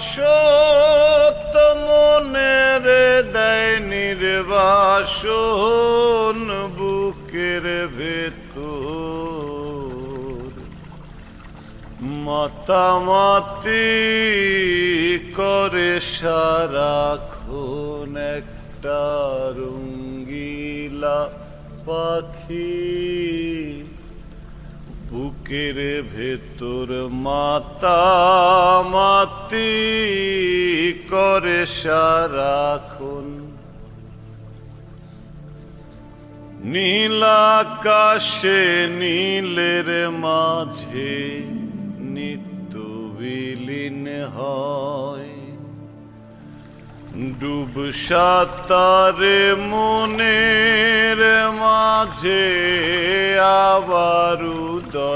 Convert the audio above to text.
আসক্ত মনের দেয় নির্বাসন বুকের ভেতর। মতামতি করে সারাক্ষণ একটা রঙ্গিলা পাখি। বুকের ভেতর মাতা মাতি করে সারাক্ষণ। নীলাকাশে নীলের মাঝে নিত্য বিলীন হয়। ডুব সাঁতারে মনের মাঝে আবার উদয়